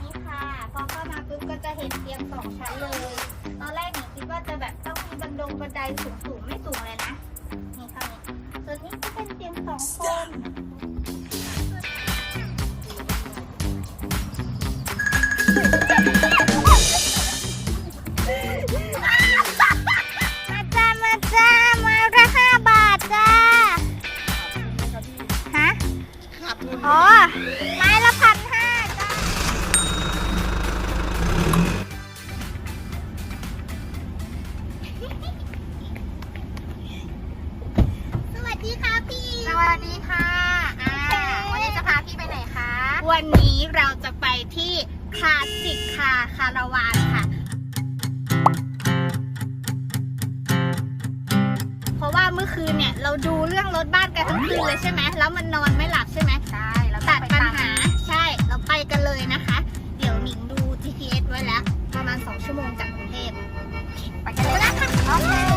นี่ค่ะ พอเข้ามาปุ๊บก็จะเห็นเตียงสองชั้นเลย ตอนแรกหนูคิดว่าจะแบบต้องมีบันดงบันไดสูงสูงๆไม่สูงเลยนะ นี่เท่านี้ส่วนนี้ก็เป็นเตียงสองคน อ๋อ ไม้ละพันห้าจ้าสวัสดีค่ะพี่ สวัสดีค่ะอ่าวันนี้จะพาพี่ไปไหนคะ วันนี้เราจะไปที่คลาสสิกคาคาราวานค่ะ มื่อคืนเนี่ยเราดูเรื่องรถบ้านกันทั้งคืนเลยใช่ไหมแล้วมันนอนไม่หลับใช่ไหมใช่แล้วตัดปัญหาใช่เราไปกันเลยนะคะ เดี๋ยวหนิงดู GPS ไว้แล้ว ประมาณ 2 ชั่วโมงจากกรุงเทพไปกันเลยนะคะ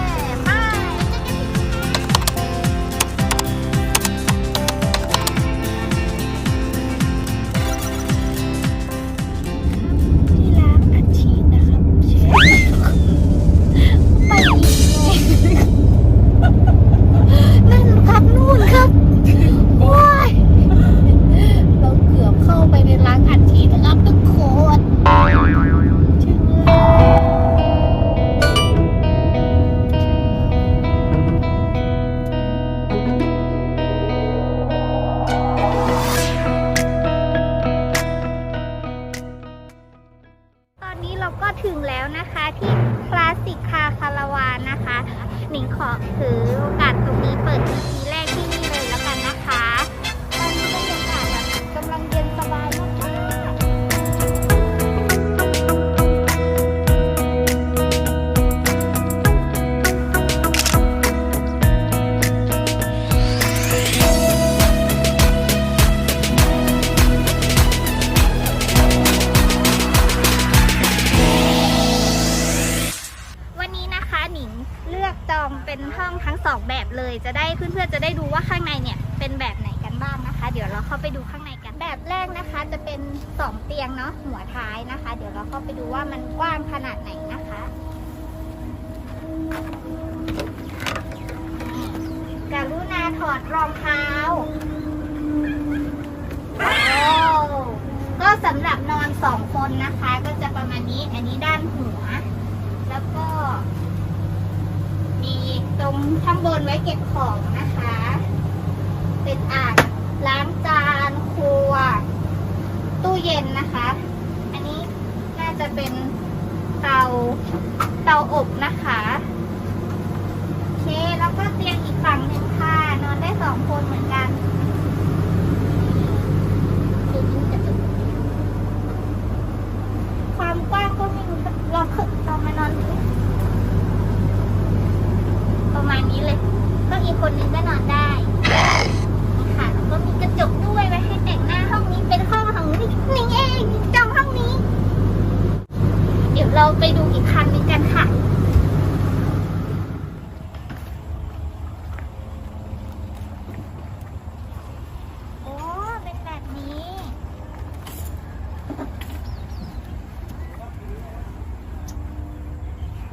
เลย จะได้เพื่อนๆจะได้ดูว่าข้างในเนี่ยเป็นแบบไหนกันบ้างนะคะ เดี๋ยวเราเข้าไปดูข้างในกันแบบแรกนะคะ จะเป็นสองเตียงเนาะหัวท้ายนะคะ เดี๋ยวเราเข้าไปดูว่ามันกว้างขนาดไหนนะคะกรุณาถอดรองเท้าก็สำหรับนอนสองคนนะคะ ก็จะประมาณนี้ อันนี้ด้านหัว แล้วก็ ตรงข้างบนไว้เก็บของนะคะ เป็นอ่างล้างจานครัว ตู้เย็นนะคะ อันนี้น่าจะเป็นเตาเตาอบนะคะโอเคแล้วก็เตียงอีกฝั่งหนึ่งค่ะ นอนได้สองคนเหมือนกันความกว้างก็ไม่รู้ลองขึ้นลองมานอน มาณนี้เลย ก็อีกคนนึงก็นอนได้นี่ค่ะแล้วก็มีกระจกด้วยไว้ให้แต่งหน้าห้องนี้เป็นห้องของนิ่งเองจองห้องนี้ เดี๋ยวเราไปดูอีกคันหนึงกันค่ะ โอ้ เป็นแบบนี้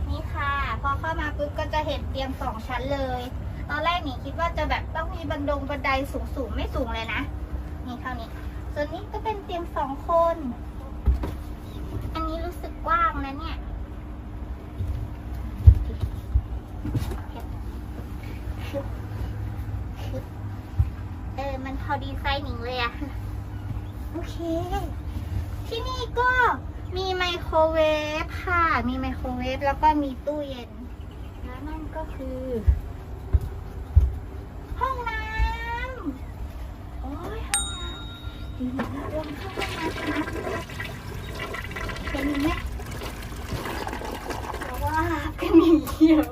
นี่ค่ะ พอเข้ามา ปุ๊บก็จะเห็นเตียงสองชั้นเลย ตอนแรกหนี่คิดว่าจะแบบต้องมีบันดงบันไดสูงสูงๆไม่สูงเลยนะ นี่เท่านี้ ส่วนนี้ก็เป็นเตียงสองคน อันนี้รู้สึกกว้างนะเนี่ยเออ มันพอดีไซน์หนิงเลยอะโอเค ที่นี่ก็มีไมโครเวฟค่ะ มีไมโครเวฟแล้วก็มีตู้เย็นแล้วนั่น ก็คือ ห้องน้ำโอ้ยห้องน้ำดีนะลองเข้าห้องน้ำนะเป็นไหมเพราะว่าเป็นหมีเหี่ยว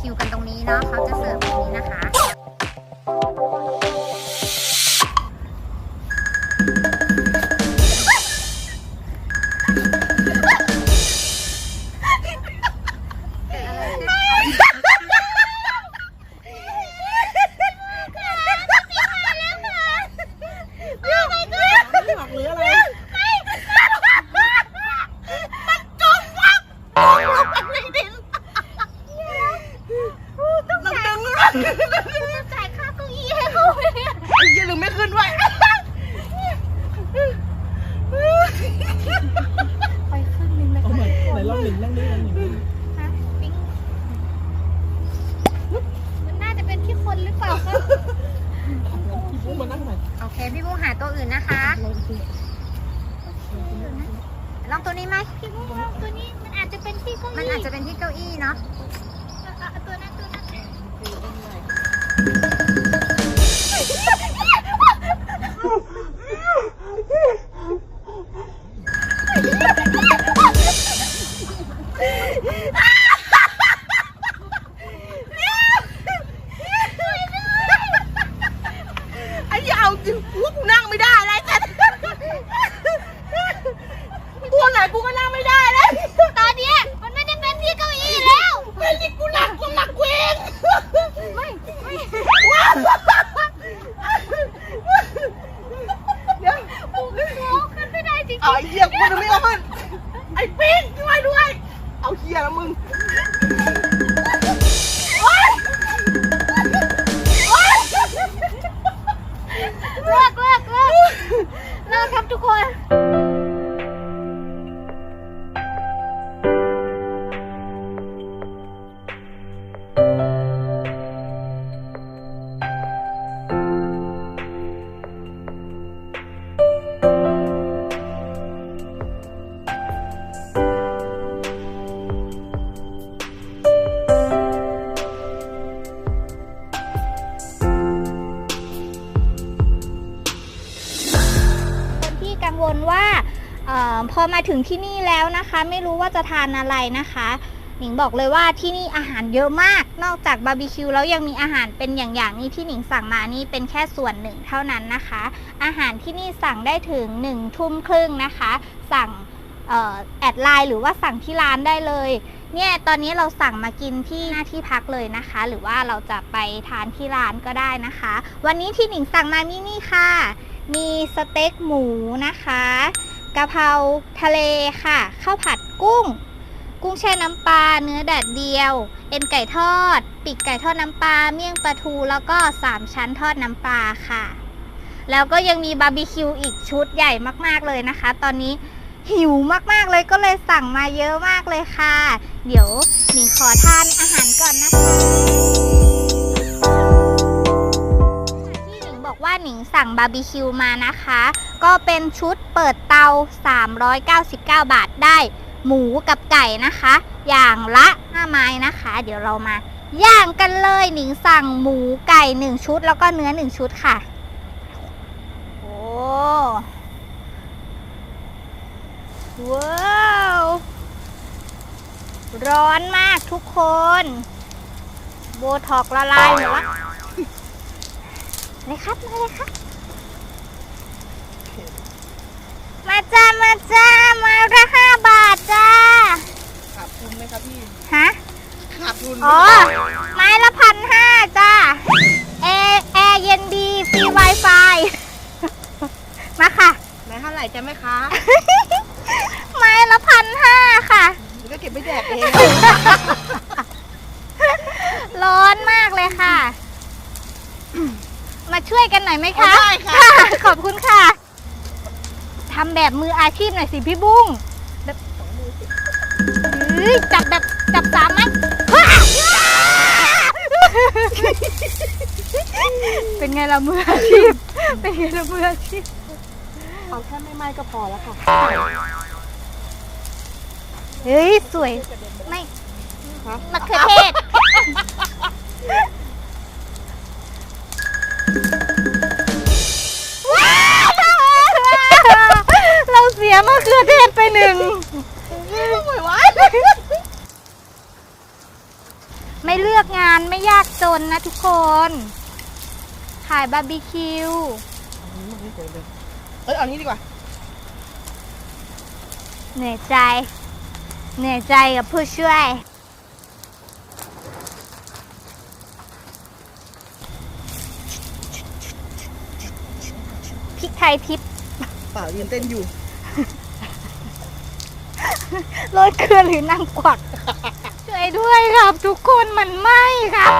คิวกันตรงนี้นะเขาจะเสิร์ฟ ถึงที่นี่แล้วนะคะ ไม่รู้ว่าจะทานอะไรนะคะหนิงบอกเลยว่าที่นี่อาหารเยอะมาก นอกจากบาร์บีคิวแล้วยังมีอาหารเป็นอย่างๆนี้ที่หนิงสั่งมานี่เป็นแค่ส่วนหนึ่งเท่านั้นนะคะ อาหารที่นี่สั่งได้ถึง1นึ่ทุ่มครึ่งนะคะ สั่งออแอดไลน์หรือว่าสั่งที่ร้านได้เลย เนี่ยตอนนี้เราสั่งมากินที่หน้าที่พักเลยนะคะ หรือว่าเราจะไปทานที่ร้านก็ได้นะคะ วันนี้ที่หนิงสั่งมานี่นี่ค่ะ มีสเต็กหมูนะคะ กะเพราทะเลค่ะ ข้าวผัดกุ้ง กุ้งแช่น้ำปลา เนื้อแดดเดียว เอ็นไก่ทอด ปีกไก่ทอดน้ำปลา เมี่ยงปลาทู แล้วก็สามชั้นทอดน้ำปลาค่ะ แล้วก็ยังมีบาร์บีคิวอีกชุดใหญ่มากๆเลยนะคะ ตอนนี้หิวมากๆเลยก็เลยสั่งมาเยอะมากเลยค่ะ เดี๋ยวหนิงขอทานอาหารก่อนนะคะ บอกว่าหนิงสั่งบาร์บีคิวมานะคะ ก็เป็นชุดเปิดเตา 399 บาทได้ หมูกับไก่นะคะ อย่างละ5ไม้นะคะ เดี๋ยวเรามา ย่างกันเลยหนิงสั่งหมูไก่ 1 ชุด แล้วก็เนื้อ 1 ชุดค่ะ โอ้ว้าวร้อนมากทุกคน โบท็อกละลายหมดละ เลยครับ มาเลยครับ มาจ้า มาจ้า มาละห้าบาทจ้า ขาดทุนไหมครับพี่ ฮะ ขาดทุนอ๋อ ไม้ละพันห้าจ้าแอร์แอร์เย็นดีฟรี Wi-Fi มาค่ะ ไหนเท่าไหร่จะไหมคะ ไม้ละพันห้าค่ะเดี๋ยวก็เก็บไปแดกเอง ร้อนมากเลยค่ะ มาช่วยกันหน่อยไหมคะได้ค่ะ ขอบคุณค่ะทำแบบมืออาชีพหน่อยสิพี่บุ้งแบบเฮ้ยจับแบบจับสามไหมฮ่าเป็นไงล่ะมืออาชีพ เป็นไงล่ะมืออาชีพ เอาแค่ไม่ไหม้ก็พอแล้วค่ะ เฮ้ย สวย ไม่ฮะมะเขือเทศ สียมะเขือเทศไปหนึ่งไม่ไหวไม่เลือกงานไม่ยากจนนะทุกคน ขายบาร์บีคิว เอ้ยเอานี้ดีกว่า เหนื่อยใจ เหนื่อยใจกับผู้ช่วย พริกไทยทิพย์เปล่ายืนเต้นอยู่โรถเคลื่อนหรือนั่งกวักช่วยด้วยครับ ทุกคนมันไหม้ครับ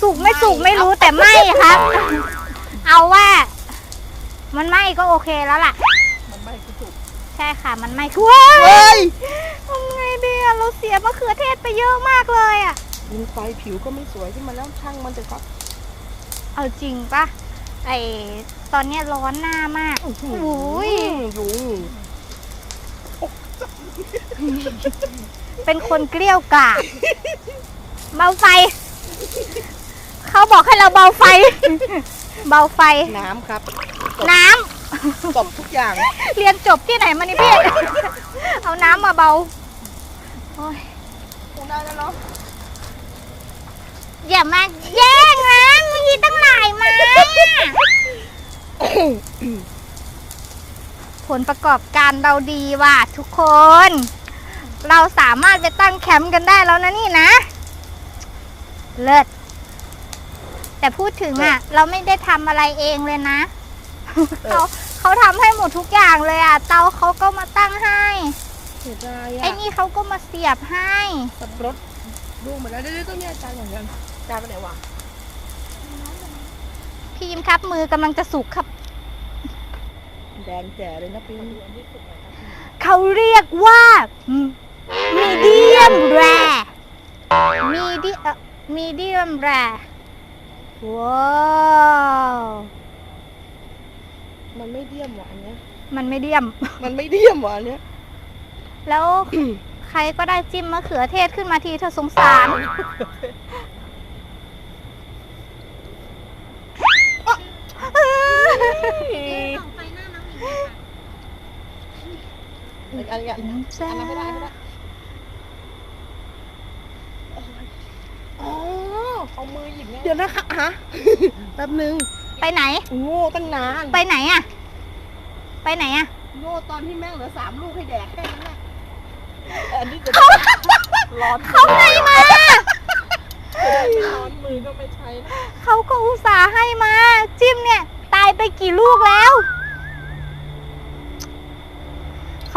สุกไม่สุกไม่รู้แต่ไหม้ครับ เอาว่า มันไหม้ก็โอเคแล้วล่ะใช่ค่ะ มันไหม้ช่วเฮ้ยทำไงดีอะเราเสียมะเขือเทศไปเยอะมากเลยอะยิงไฟผิวก็ไม่สวยขึ้นมาแล้วช่างมันจะครับ เอาจริงปะไอ ตอนเนี้ยร้อนหน้ามากโอ้ยยุงเป็นคนเกลี้ยวกล่อมเบาไฟ เขาบอกให้เราเบาไฟ เบาไฟ น้ำครับน้ำ ตบทุกอย่าง เรียนจบที่ไหนมานี่พี่ เอาน้ำมาเบา โอ้ยคงได้แล้วเนาะอย่ามาแย่งนะมีตั้งหลายไมา ผลประกอบการเราดีว่ะทุกคน เราสามารถไปตั้งแคมป์กันได้แล้วนะนี่นะ เลิศแต่พูดถึงอะ เราไม่ได้ทำอะไรเองเลยนะเขาเขาทำให้หมดทุกอย่างเลยอะ เตาเขาก็มาตั้งให้เสียดายไอ้อะนี่เขาก็มาเสียบให้ สับปะรดดูเหมือนแล้วเดี๋ยวๆต้องเนี่ยจานอย่างเดียวจานไปไหนวะพี่ยิ้มครับมือกำลังจะสุกครับ แดงแจ๋เลยนะปิ้งเขาเรียกว่า มีเดียมแรมีดีมีเดียมแรว้าวมันไม่เดียมหวานเนี้ยมันไม่เดียม มันไม่เดียมหวานเนี้ยแล้วใครก็ได้จิ้มมะเขือเทศขึ้นมาทีเธอสงสาร อันนี้อันนี้อันนั้นไม่ได้ไม่ได้อ๋อเอามือหยิบเดี๋ยวนะคะฮะ แป๊บนึงไปไหน โง่ตั้งนานไปไหนอะไปไหนอะโง่ตอนที่แม่งเหลือสามลูกให้แดกแค่นั้นแหละอันนี้จะเขาร้อนเขาให้มาร้อนมือก็ไม่ใช้นะ เขาก็อุตส่าห์ให้มา จิ้มเนี่ย ตายไปกี่ลูกแล้ว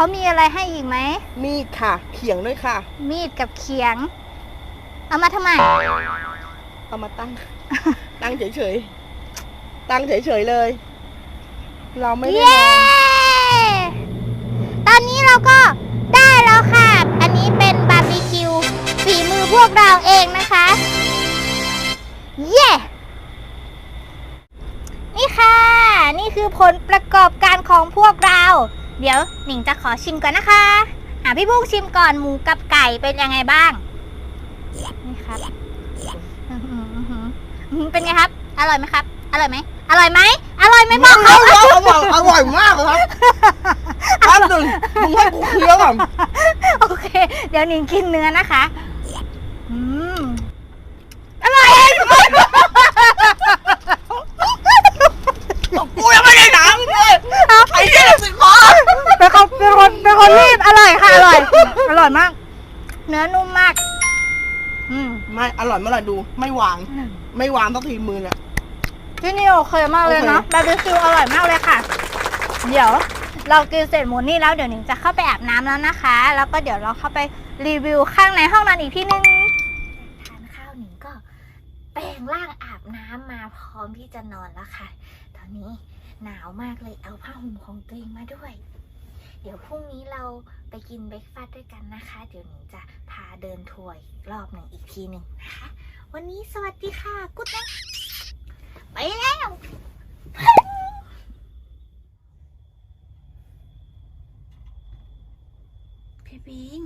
เขามีอะไรให้อีกไหม มีดค่ะ เขียงด้วยค่ะ มีดกับเขียง เอามาทำไม เอามาตั้ง ตั้งเฉยๆ ตั้งเฉยๆเลย เราไม่ได้เย้ตอนนี้เราก็ได้แล้วค่ะ อันนี้เป็นบาร์บีคิวฝีมือพวกเราเองนะคะ เย้ นี่ค่ะ นี่คือผลประกอบการของพวกเรา เดี๋ยวหนิงจะขอชิมก่อนนะคะ หาพี่บุ้งชิมก่อนหมูกับไก่เป็นยังไงบ้าง นี่ครับอื้อหืออื้อหืออื้อหือเป็นไงครับ อร่อยไหมครับ อร่อยไหม อร่อยไหม อร่อยไหมบอกเขาอร่อยอร่อยมากเลยครับแป๊บหนึ่งมึงให้กูเคี้ยวก่อนโอเค เดี๋ยวหนิงกินเนื้อนะคะ อืม อร่อยกูยังไม่ได้หนังเลยไอ้เหี้ยสิคอ เป็นคนเป็นคนเป็นคนรีบอร่อยค่ะอร่อย อร่อยมาก เนื้อนุ่มมาก อืม ไม่อร่อยเมื่อไหร่ดู ไม่วาง ไม่วางต้องทีมือเนี่ย ที่นี่โอเคมากเลยเนาะบาร์บีคิวอร่อยมากเลยค่ะ เดี๋ยว เรากินเสร็จหมดนี่แล้วเดี๋ยวหนิงจะเข้าไปอาบน้ำแล้วนะคะ แล้วก็เดี๋ยวเราเข้าไปรีวิวข้างในห้องนอนอีกที่นึงทานข้าวหนิงก็แปลงร่างอาบน้ำมาพร้อมที่จะนอนแล้วค่ะ ตอนนี้ หนาวมากเลยเอาผ้าห่มของตัวเองมาด้วย เดี๋ยวพรุ่งนี้เราไปกินเบรกฟาสต์ด้วยกันนะคะ เดี๋ยวหนิงจะพาเดินทัวร์อีกรอบหนึ่งอีกทีหนึ่งนะคะ วันนี้สวัสดีค่ะกุ๊ดนะไปแล้วพี่ปิง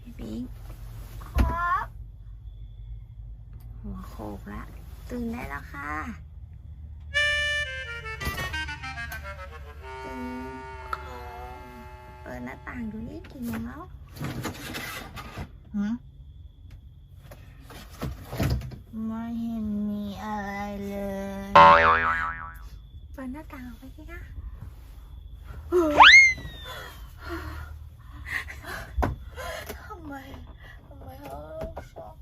พี่ปิงครับหัวโขกละตื่นได้แล้วค่ะ ปิดหน้าต่างดูนี่กี่โมงแล้วมไม่เห็นมีอะไรเลย เปิดหน้าต่างออกไปสิคะ ทำไมทำไมเขาชอบ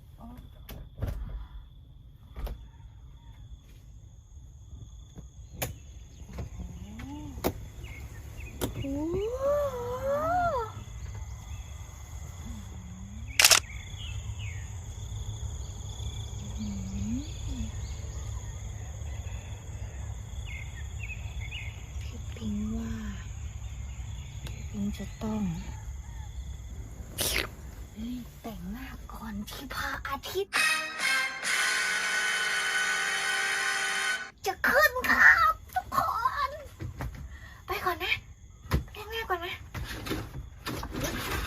จะต้องรีบแต่งหน้าก่อนที่พระอาทิตย์ จะขึ้นครับทุกคน ไปก่อนนะแต่งหน้าก่อนนะ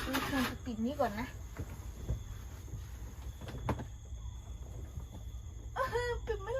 นี่ควรจะปิดนี้ก่อนนะเออปิดไม่ได้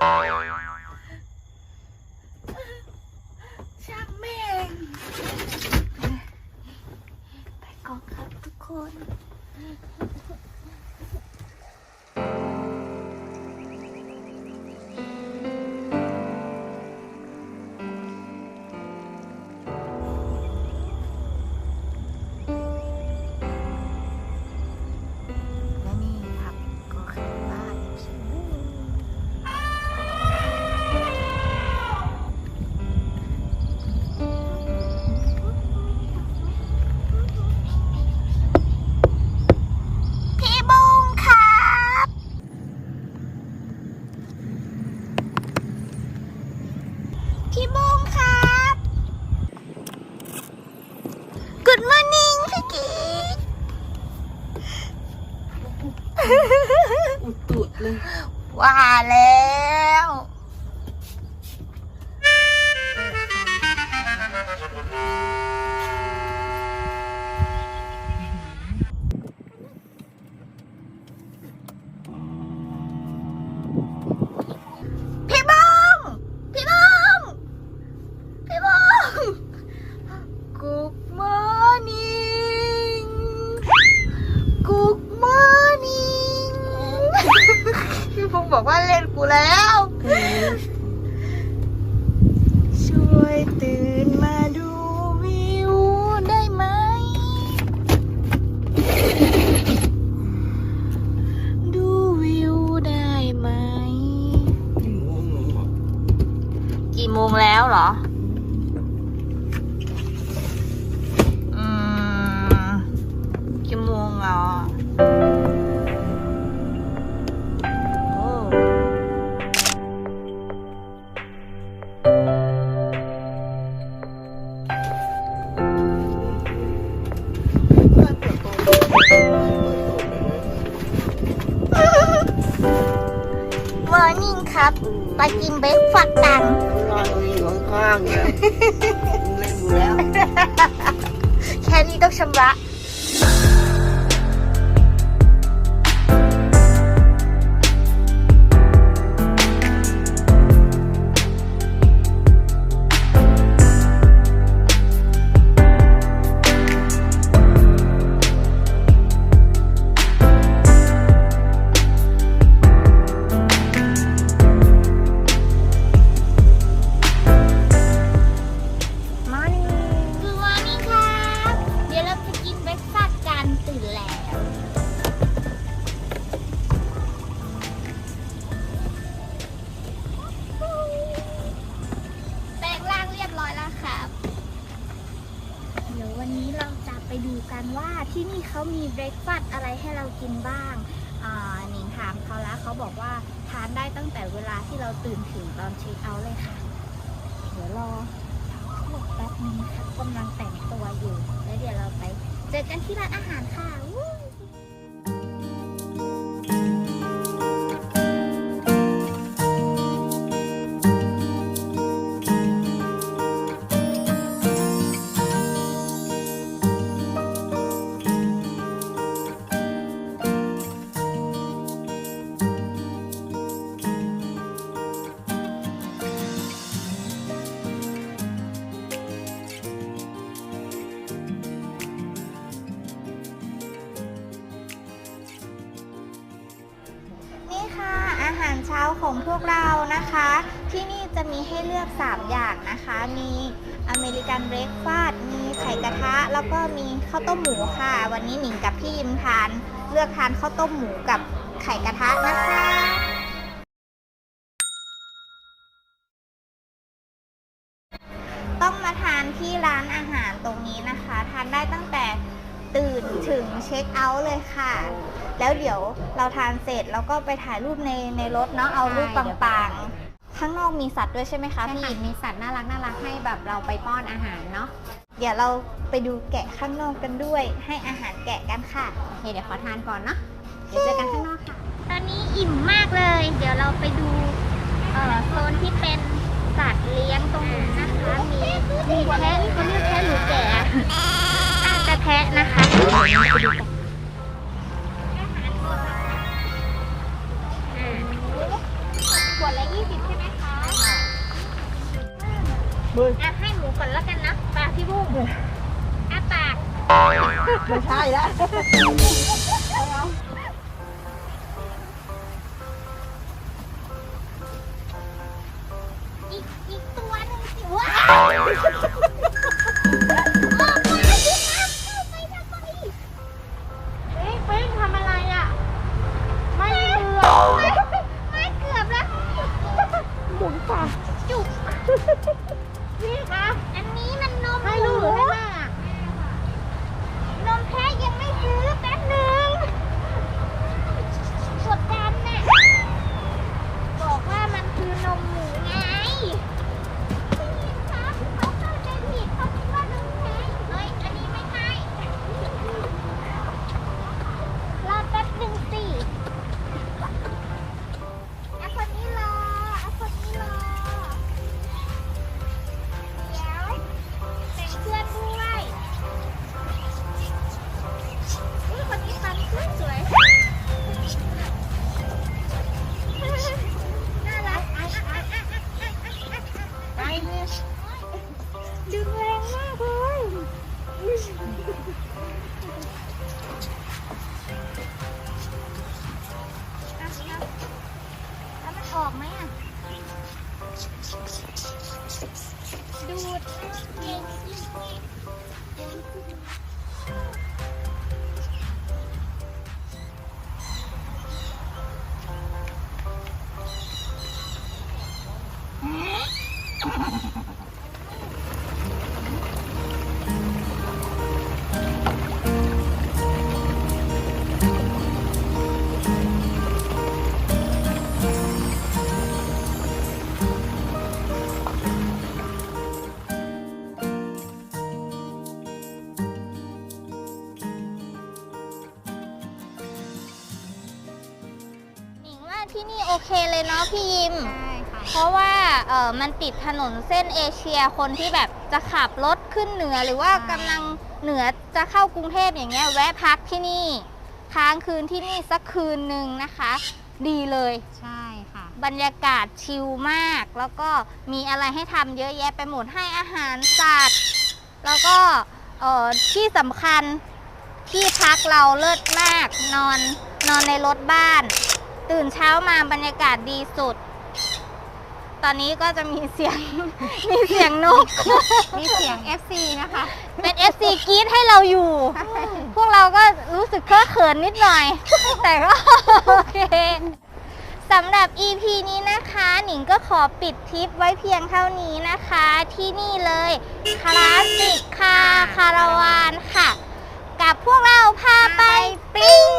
บอกว่าเล่นกูแล้ว ช่วยตื่น นิ่งครับ ไปกินเบรกฟาสต์กันนอนอยู่ข้างๆเนี่ยเล่นอยู่แล้ว แค่นี้ต้องชำระ เขามีเบรคฟาสต์อะไรให้เรากินบ้างหนิงถามเขาแล้วเขาบอกว่าทานได้ตั้งแต่เวลาที่เราตื่นถึงตอนเช็คเอาท์เลยค่ะ เดี๋ยวรอพวกแป๊บนึงค่ะกำลังแต่งตัวอยู่ แล้วเดี๋ยวเราไป เจอกันที่ร้านอาหารค่ะ วกเรานะคะ ที่นี่จะมีให้เลือก 3 อย่างนะคะ มีอเมริกันเบรคฟาสต์มีไข่กระทะ แล้วก็มีข้าวต้มหมูค่ะ วันนี้หนิงกับพี่ยิมทาน เลือกทานข้าวต้มหมูกับไข่กระทะนะคะ ราทานเสร็จแล้วก็ไปถ่ายรูปในในรถเนาะเอารูปใช่เดี๋ยวปังๆ ข้างนอกมีสัตว์ด้วยใช่ไหมคะใช่พี่ค่ะมีสัตว์น่ารักน่ารักให้แบบเราไปป้อนอาหารเนาะเดี๋ยวเราไปดูแกะข้างนอกกันด้วย ให้อาหารแกะกันค่ะ โอเคเดี๋ยวขอทานก่อนเนาะเดี๋ยวเจอกันข้างนอกค่ะ ตอนนี้อิ่มมากเลย เดี๋ยวเราไปดูเอ่อโซนที่เป็นสัตว์เลี้ยงตรงนู้นนะคะ มีมีแพะเขาเรียกแพะหรือแกะอะน่าจะแพะนะคะ วดละยี่สิบใช่ไหมคะมืออะให้หมูก่อนแล้วกันนะปากพี่บุ้งอะปากไม่ใช่แล้ว เลยเนาะพี่ยิม ใช่ค่ะเพราะว่าเออมันติดถนนเส้นเอเชียคนที่แบบจะขับรถขึ้นเหนือหรือว่าใช่กำลังเหนือจะเข้ากรุงเทพอย่างเงี้ยแวะพักที่นี่ค้างคืนที่นี่สักคืนหนึ่งนะคะ ดีเลย ใช่ค่ะ บรรยากาศชิลมาก แล้วก็มีอะไรให้ทำเยอะแยะไปหมดให้อาหารสัตว์แล้วก็เอ่อที่สำคัญที่พักเราเลิศมากนอนนอนในรถบ้าน ตื่นเช้ามาบรรยากาศดีสุด ตอนนี้ก็จะมีเสียง มีเสียงนก มีเสียง FC นะคะ เป็น FC กรีดให้เราอยู่ พวกเราก็รู้สึกเคอะเขินนิดหน่อย แต่ก็โอเคสำหรับ EP นี้นะคะ หนิงก็ขอปิดทริปไว้เพียงเท่านี้นะคะ ที่นี่เลยคลาสสิกค่าคาราวานค่ะ กับพวกเราพาไปปิ้ง